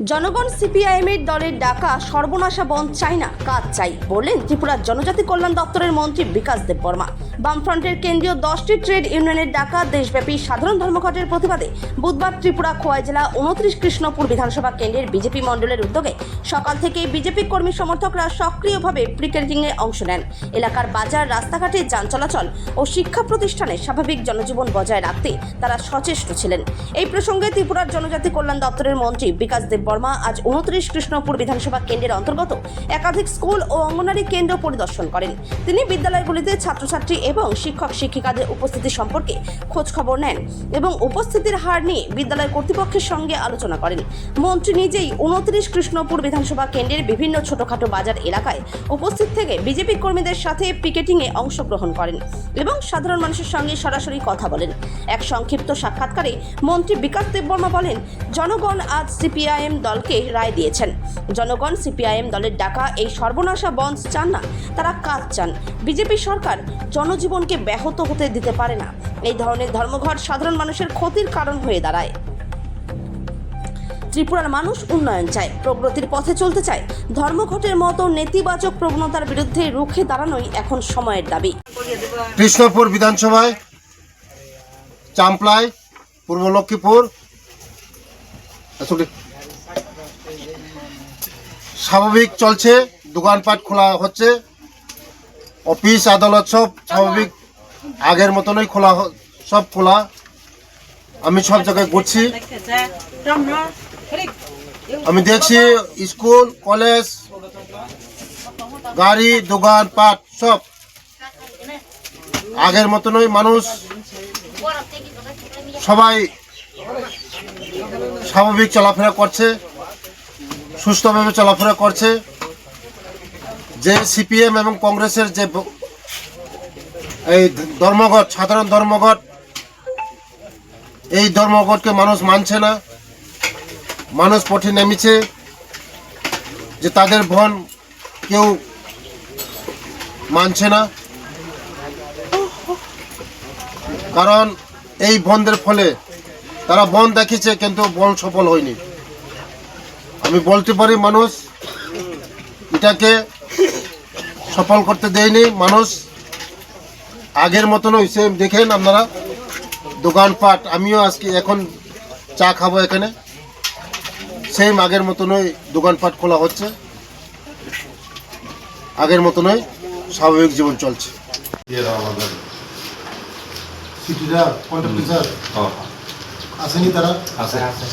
জনগণ সিপিআইএম এর দলের ডাকা সর্বনাশা বন্ধ চাই না কাজ চাই? বললেন ত্রিপুরার জনজাতি কল্যাণ দপ্তরের মন্ত্রী বিকাশ দেব বর্মা। বামফ্রন্টের কেন্দ্রীয় দশটি ট্রেড ইউনিয়নের ডাকা দেশব্যাপী সাধারণ ধর্মঘটের প্রতিবাদে বুধবার ত্রিপুরা খোয়াই জেলা উনত্রিশ কৃষ্ণপুর বিধানসভা কেন্দ্রের বিজেপি মণ্ডলের উদ্যোগে সকাল থেকে বিজেপি কর্মী সমর্থকরা সক্রিয়ভাবে প্রিকেটিংয়ে অংশ নেন। এলাকার বাজার, রাস্তাঘাটে যান চলাচল ও শিক্ষা প্রতিষ্ঠানে স্বাভাবিক জনজীবন বজায় রাখতে তারা সচেষ্ট ছিলেন। এই প্রসঙ্গে ত্রিপুরার জনজাতি কল্যাণ দপ্তরের মন্ত্রী বিকাশ দেব বর্মা, আজ উনত্রিশ কৃষ্ণপুর বিধানসভা কেন্দ্রের অন্তর্গত একাধিক স্কুল ও অঙ্গনারী কেন্দ্র পরিদর্শন করেন। তিনি বিদ্যালয়গুলিতে ছাত্রছাত্রী এবং শিক্ষক শিক্ষিকাদের উপস্থিতি সম্পর্কে খোঁজ খবর নেন এবং উপস্থিতির হার নিয়ে বিদ্যালয় কর্তৃপক্ষের সঙ্গে আলোচনা করেন। মন্ত্রী নিজেই উনত্রিশ কৃষ্ণপুর বিধানসভা কেন্দ্রের বিভিন্ন ছোটখাটো বাজার এলাকায় উপস্থিত থেকে বিজেপি কর্মীদের সাথে পিকেটিংয়ে অংশগ্রহণ করেন এবং সাধারণ মানুষের সঙ্গে সরাসরি কথা বলেন। এক সংক্ষিপ্ত সাক্ষাৎকারে মন্ত্রী বিকাশ দেববর্মা বলেন, জনগণ আজ সিপিআইএম দলকে রায় দিয়েছেন। জনগণ, সিপিআইএম দলের ডাকা এই সর্বনাশা বন্ধ চান না, তারা কাজ চান। বিজেপি সরকার জনজীবনকে ব্যাহত হতে দিতে পারে না। এই ধরনের ধর্মঘট সাধারণ মানুষের ক্ষতির কারণ হয়ে দাঁড়ায়। ত্রিপুরার মানুষ উন্নয়ন চায়, প্রগতির পথে চলতে চায়। ধর্মঘটের মতো নেতিবাচক প্রবণতার বিরুদ্ধে রুখে দাঁড়ানোই এখন সময়ের দাবি। কৃষ্ণপুর বিধানসভায় চাম্পলাই পূর্ব লক্ষ্মীপুর স্বাভাবিক চলছে, দোকানপাট খোলা হচ্ছে, অফিস, আদালত সব স্বাভাবিক, আগের মতনই খোলা সব খোলা। আমি সব জায়গায় ঘুরছি। আমি দেখছি স্কুল, কলেজ, গাড়ি, দোকানপাট সব। আগের মতনই মানুষ, সবাই স্বাভাবিক চলাফেরা করছে। সুস্থভাবে চলাফেরা করছে। যে সিপিএম এবং কংগ্রেসের যে এই ধর্মঘট, সাধারণ ধর্মঘট, এই ধর্মঘটকে মানুষ মানছে না। মানুষ পথে নেমেছে যে তাদের ভন কেউ মানছে না। কারণ এই বন্ধের ফলে তারা বন দেখিয়েছে, কিন্তু বন সফল হয়নি। আমি বলতে পারি মানুষ এটাকে সফল করতে দেয়নি। মানুষ আগের মতন হয়েছে দেখেন আপনারা দোকানপাট আমিও আজকে এখন চা খাব এখানে। সেম আগের মতনই দোকানপাট খোলা হচ্ছে। আগের মতনই স্বাভাবিক জীবন চলছে। সিটিরা কন্ট্রাক্টর আসেনি তারা? আছে আছে